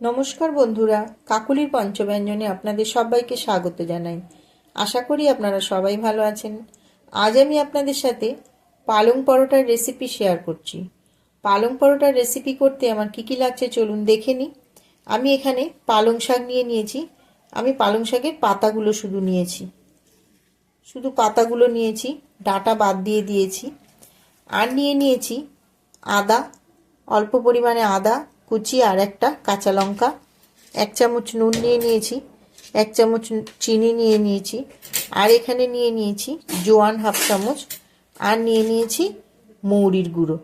নমস্কার বন্ধুরা, কাকুলির পঞ্চব্যঞ্জনে আপনাদের সবাইকে স্বাগত জানাই। আশা করি আপনারা সবাই ভালো আছেন। আজ আমি আপনাদের সাথে পালং পরোটার রেসিপি শেয়ার করছি। পালং পরোটার রেসিপি করতে আমার কী কী লাগছে চলুন দেখে নিই। আমি এখানে পালং শাক নিয়ে নিয়েছি। আমি পালং শাকের পাতাগুলো শুধু নিয়েছি। শুধু পাতাগুলো নিয়েছি, ডাটা বাদ দিয়ে দিয়েছি। আর নিয়ে নিয়েছি আদা, অল্প পরিমাণে আদা কুচি আর একটা কাঁচা লঙ্কা। এক চামচ নুন নিয়ে নিয়েছি, এক চামচ চিনি নিয়ে নিয়েছি, আর এখানে নিয়ে নিয়েছি জোয়ান হাফ চামচ, আর নিয়ে নিয়েছি মৌরির গুঁড়ো।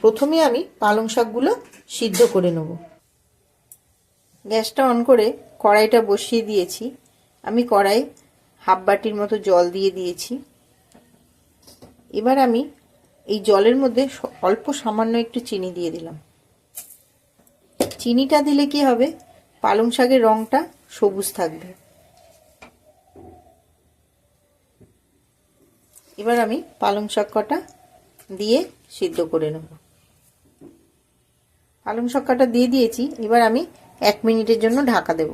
প্রথমে আমি পালং শাকগুলো সিদ্ধ করে নেব। গ্যাসটা অন করে কড়াইটা বসিয়ে দিয়েছি। আমি কড়াই হাফ বাটির মতো জল দিয়ে দিয়েছি। এবার আমি এই জলের মধ্যে অল্প সামান্য একটু চিনি দিয়ে দিলাম। চিনিটা দিলে কি হবে? পালং শাকের রঙটা সবুজ থাকবে। এবার আমি পালং শাক কটা দিয়ে সিদ্ধ করে নেব। পালং শাক কটা দিয়ে দিয়েছি, এবার আমি এক মিনিটের জন্য ঢাকা দেব।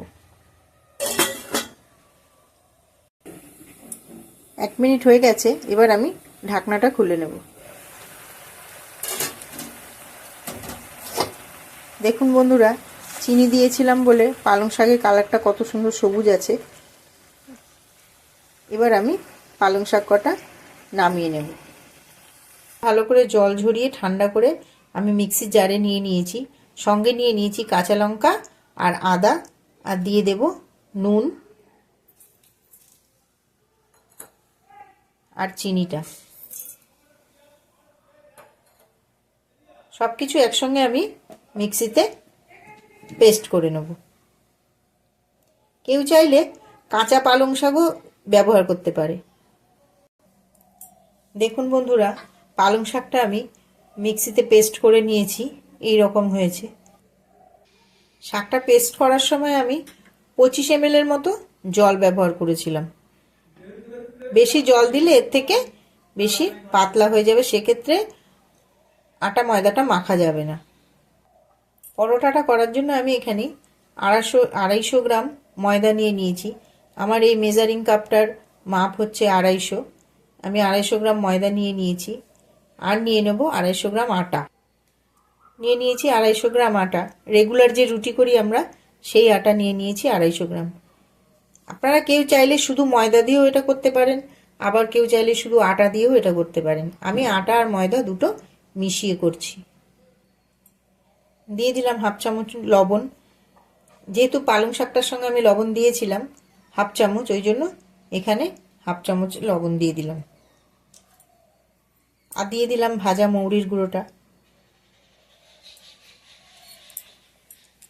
এক মিনিট হয়ে গেছে, এবার আমি ঢাকনাটা খুলে নেব। দেখুন বন্ধুরা, চিনি দিয়েছিলাম বলে পালং শাকের কালারটা কত সুন্দর সবুজ আছে। এবার আমি পালং শাক কটা নামিয়ে নেব। ভালো করে জল ঝরিয়ে ঠান্ডা করে আমি মিক্সির জারে নিয়ে নিয়েছি। সঙ্গে নিয়ে নিয়েছি কাঁচা লঙ্কা আর আদা, আর দিয়ে দেব নুন আর চিনিটা। সব কিছু একসঙ্গে আমি মিক্সিতে পেস্ট করে নেব। কেউ চাইলে কাঁচা পালং শাকও ব্যবহার করতে পারে। দেখুন বন্ধুরা, পালং শাকটা আমি মিক্সিতে পেস্ট করে নিয়েছি, এই রকম হয়েছে। শাকটা পেস্ট করার সময় আমি পঁচিশ এম এর মতো জল ব্যবহার করেছিলাম। বেশি জল দিলে এর থেকে বেশি পাতলা হয়ে যাবে, সেক্ষেত্রে আটা ময়দাটা মাখা যাবে না। পরোটাটা করার জন্য আমি এখানে আড়াইশো আড়াইশো গ্রাম ময়দা নিয়ে নিয়েছি। আমার এই মেজারিং কাপটার মাপ হচ্ছে আড়াইশো। আমি আড়াইশো গ্রাম ময়দা নিয়ে নিয়েছি। আর নিয়ে নেব আড়াইশো গ্রাম আটা। নিয়ে নিয়েছি আড়াইশো গ্রাম আটা। রেগুলার যে রুটি করি আমরা, সেই আটা নিয়ে নিয়েছি আড়াইশো গ্রাম। আপনারা কেউ চাইলে শুধু ময়দা দিয়েও এটা করতে পারেন, আবার কেউ চাইলে শুধু আটা দিয়েও এটা করতে পারেন। আমি আটা আর ময়দা দুটো মিশিয়ে করছি। দিয়ে দিলাম হাফ চামচ লবণ। যেহেতু পালং শাকটার সঙ্গে আমি লবণ দিয়েছিলাম হাফ চামচ, ওই জন্য এখানে হাফ চামচ লবণ দিয়ে দিলাম। আর দিয়ে দিলাম ভাজা মৌরির গুঁড়োটা।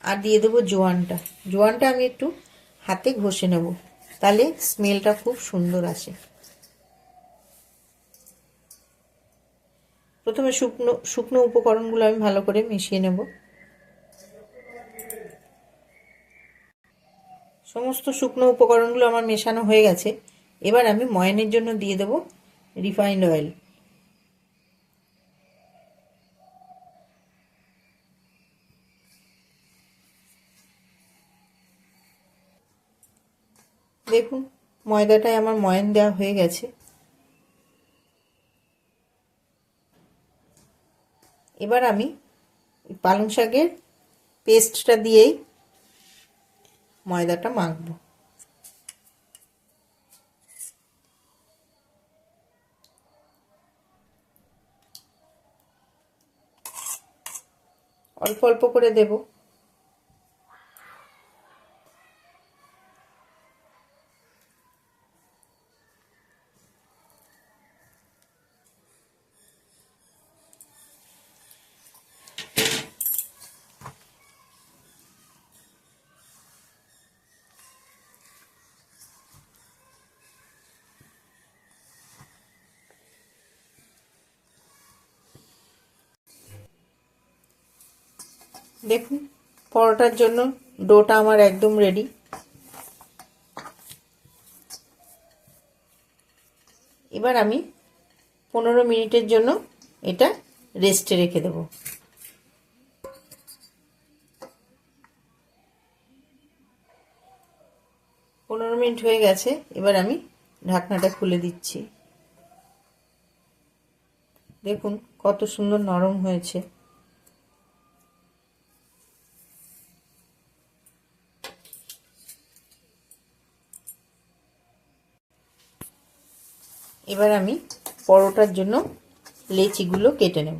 আর দিয়ে দেবো জোয়ানটা। জোয়ানটা আমি একটু হাতে ঘষে নেব, তাহলে স্মেলটা খুব সুন্দর আসে। প্রথমে শুকনো শুকনো উপকরণগুলো আমি ভালো করে মিশিয়ে নেব। সমস্ত শুকনো উপকরণগুলো আমার মেশানো হয়ে গেছে। এবার আমি ময়নের জন্য দিয়ে দেব রিফাইন্ড অয়েল। দেখুন, ময়দাটায় আমার ময়ন দেওয়া হয়ে গেছে। এবার আমি পালং শাকের পেস্টটা দিয়েই ময়দাটা মাখবো। অল্প অল্প করে দেব। দেখুন, পরোটার জন্য ডোটা আমার একদম রেডি এবার আমি পনেরো মিনিটের জন্য এটা রেস্টে রেখে দেব। পনেরো মিনিট হয়ে গেছে, এবার আমি ঢাকনাটা খুলে দিচ্ছি। দেখুন, কত সুন্দর নরম হয়েছে। এবার আমি পরোটার জন্য লেচিগুলো কেটে নেব।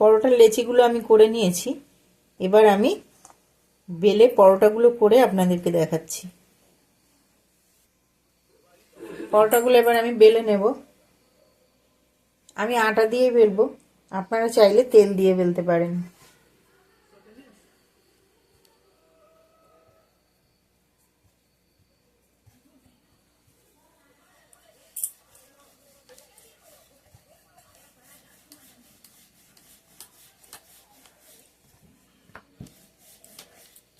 পরোটার লেচিগুলো আমি করে নিয়েছি। এবার আমি বেলে পরোটাগুলো করে আপনাদেরকে দেখাচ্ছি। পরোটাগুলো এবার আমি বেলে নেব। আমি আটা দিয়ে বেলবো। আপনারা চাইলে তেল দিয়ে বেলতে পারেন।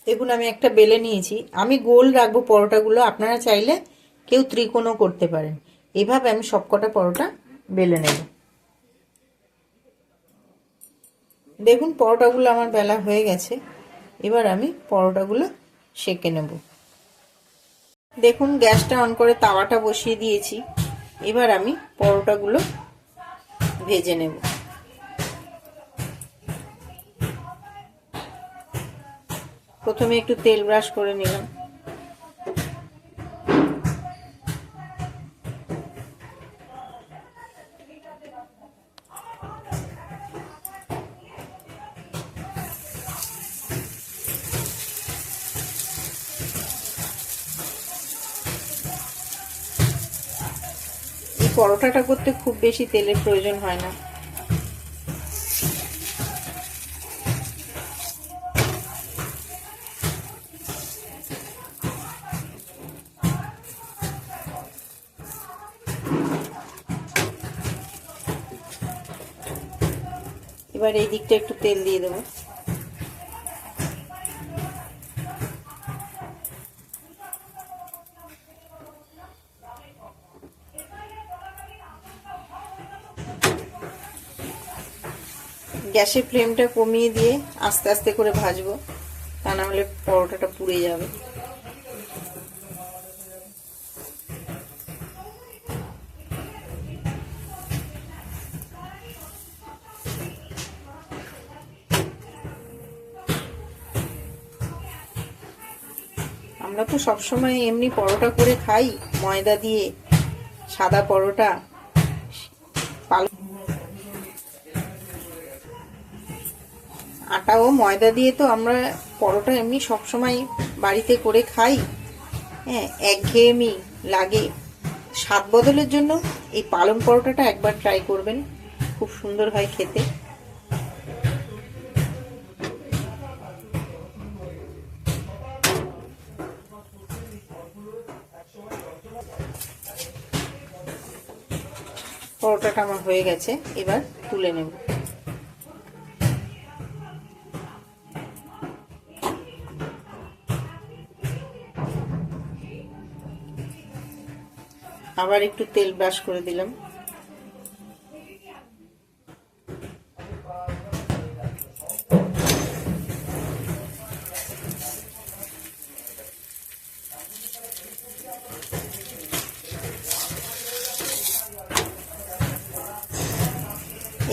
দেখুন, আমি একটা বেলে নিয়েছি। আমি গোল রাখব পরোটাগুলো, আপনারা চাইলে কেউ ত্রিকোণও করতে পারেন। এভাবে আমি সবকটা পরোটা বেলে নেব। দেখুন, পরোটাগুলো আমার বেলা হয়ে গেছে। এবার আমি পরোটাগুলো সেকে নেব। দেখুন, গ্যাসটা অন করে তাওয়াটা বসিয়ে দিয়েছি। এবার আমি পরোটাগুলো ভেজে নেব। প্রথমে একটু তেল ব্রাশ করে নিলাম। পরোটাটা করতে খুব বেশি তেলের প্রয়োজন হয় না। এবার এই দিকটা একটু তেল দিয়ে দেবো। গ্যাসের ফ্লেমটা কমিয়ে দিয়ে আস্তে আস্তে করে ভাজবো, তা না হলে পরোটাটা পুড়ে যাবে। আমরা তো সবসময় এমনি পরোটা করে খাই, ময়দা দিয়ে সাদা পরোটা। আটা ও ময়দা দিয়ে তো আমরা পরোটা এমনি সবসময় বাড়িতে করে খাই। হ্যাঁ একঘেয়েমি লাগে। স্বাদ বদলের জন্য এই পালং পরোটাটা একবার ট্রাই করবেন। খুব সুন্দর হয় খেতে। পরোটাটা আমার হয়ে গেছে এবার তুলে নেব। আবার একটু তেল ব্রাশ করে দিলাম।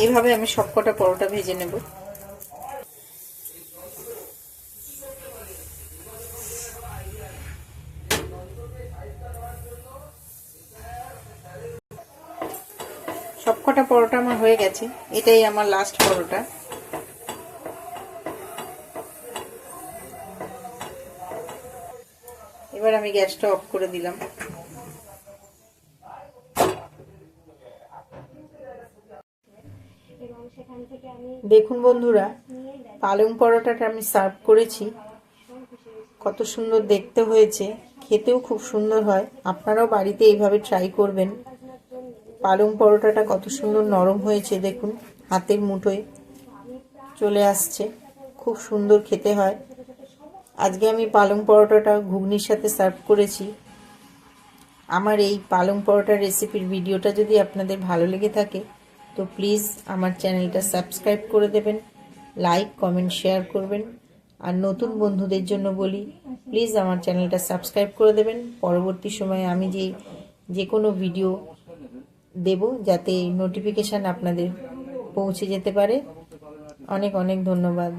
এইভাবে আমি সবকটা পরোটা ভেজে নেব। সবকটা পরোটা আমার হয়ে গেছে। এটাই আমার লাস্ট পরোটা। এবার আমি গ্যাসটা অফ করে দিলাম। দেখুন বন্ধুরা, পালং পরোটাটা আমি সার্ভ করেছি। কত সুন্দর দেখতে হয়েছে, খেতেও খুব সুন্দর হয়। আপনারাও বাড়িতে এইভাবে ট্রাই করবেন। পালং পরোটাটা কত সুন্দর নরম হয়েছে, দেখুন, হাতের মুঠোয় চলে আসছে। খুব সুন্দর খেতে হয়। আজকে আমি পালং পরোটাটা ঘুগনির সাথে সার্ভ করেছি। আমার এই পালং পরোটার রেসিপির ভিডিওটা যদি আপনাদের ভালো লেগে থাকে তো প্লিজ আমার চ্যানেলটা সাবস্ক্রাইব করে দেবেন লাইক কমেন্ট শেয়ার করবেন। আর নতুন বন্ধুদের জন্য বলি প্লিজ আমার চ্যানেলটা সাবস্ক্রাইব করে দেবেন। পরবর্তী সময়ে আমি যে যে কোনো ভিডিও দেব যাতে নোটিফিকেশান আপনাদের পৌঁছে যেতে পারে। অনেক অনেক ধন্যবাদ।